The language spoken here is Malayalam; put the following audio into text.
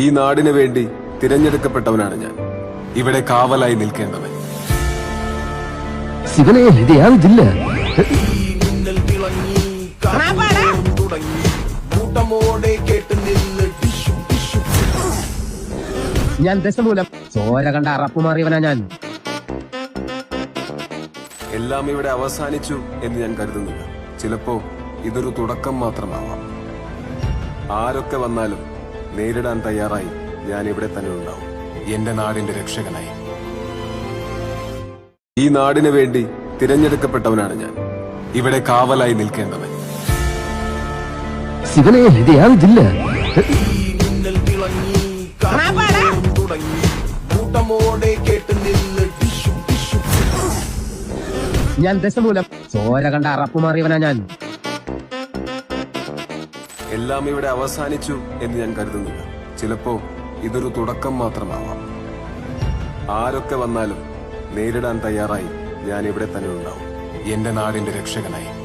ഈ നാടിനു വേണ്ടി തിരഞ്ഞെടുക്കപ്പെട്ടവനാണ് ഞാൻ. ഇവിടെ കാവലായി നിൽക്കേണ്ടവൻ. ശിവനെ ടിഷു ഞാൻ ദശമൂലം ചോര കണ്ട അറപ്പ് മാറിയവനാ ഞാൻ. എല്ലാം ഇവിടെ അവസാനിച്ചു എന്ന് ഞാൻ കരുതുന്നില്ല. ചിലപ്പോ ഇതൊരു തുടക്കം മാത്രമാവാം. ആരൊക്കെ വന്നാലും നേരിടാൻ തയ്യാറായി. ഞാൻ ഇവിടെ തന്നെ ഉണ്ടാവും. എന്റെ നാടിന്റെ രക്ഷകനായി. ഈ നാടിന് വേണ്ടി തിരഞ്ഞെടുക്കപ്പെട്ടവനാണ് ഞാൻ. ഇവിടെ കാവലായി നിൽക്കേണ്ടവൻ. ശിവനെ ടിഷു ഞാൻ ദശമൂലം. ചോര കണ്ട അറപ്പ് മാറിയവനാ ഞാൻ. എല്ലാം ഇവിടെ അവസാനിച്ചു എന്ന് ഞാൻ കരുതുന്നില്ല. ചിലപ്പോ ഇതൊരു തുടക്കം മാത്രമാവാം. ആരൊക്കെ വന്നാലും നേരിടാൻ തയ്യാറായി ഞാൻ ഇവിടെ തന്നെ ഉണ്ടാവും. എന്റെ നാടിന്റെ രക്ഷകനായി.